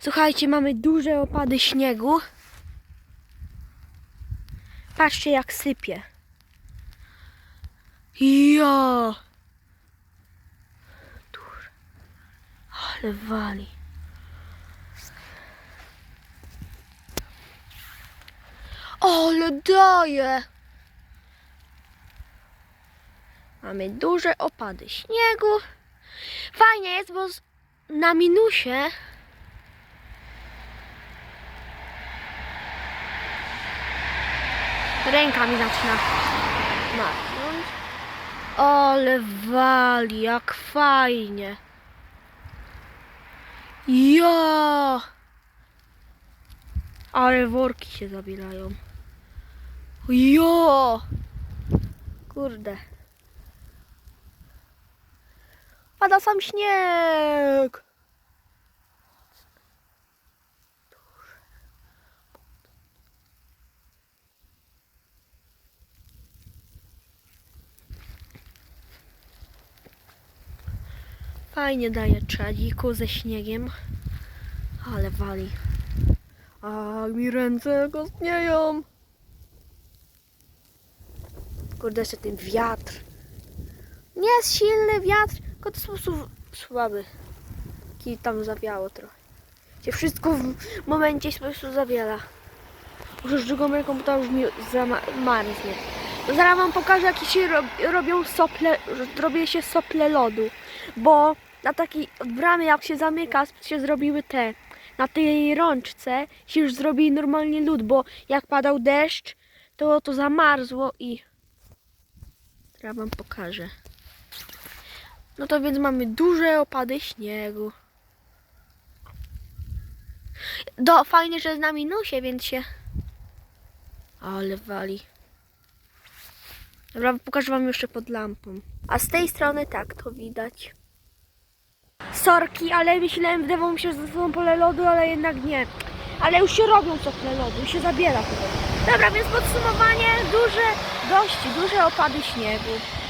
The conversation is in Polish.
Słuchajcie, mamy duże opady śniegu. Patrzcie jak sypie. Ja. Duże. Ale wali. Ale daje. Mamy duże opady śniegu. Fajnie jest, bo na minusie ręka mi zaczyna machnąć. Ale wali, jak fajnie. Ja! Ale worki się zabierają. Jo! Kurde. Pada sam śnieg. Fajnie daje czadziku ze śniegiem. Ale wali. A mi ręce kostnieją. Kurde, jeszcze ten wiatr. Nie jest silny wiatr, tylko to prostu słaby. Taki tam zawiało trochę. Się wszystko w momencie po prostu zawiela. Z drugą ręką, bo to już mi zamarznie. To zaraz wam pokażę, jakie się rob, robią sople, robię się sople lodu. Bo na takiej bramie, jak się zamyka, się zrobiły te. Na tej rączce się już zrobi normalnie lód, bo jak padał deszcz, to to zamarzło i Teraz wam pokażę. No to więc mamy duże opady śniegu. Do, fajnie, że jest na minusie, więc się... Ale wali. Dobra, pokażę wam jeszcze pod lampą. A z tej strony tak to widać. Sorki, ale myślałem, wydawało mi się, że pole lodu, ale jednak nie. Ale już się robią sople lodu, już się zabiera. Dobra, więc podsumowanie, duże, dość duże opady śniegu.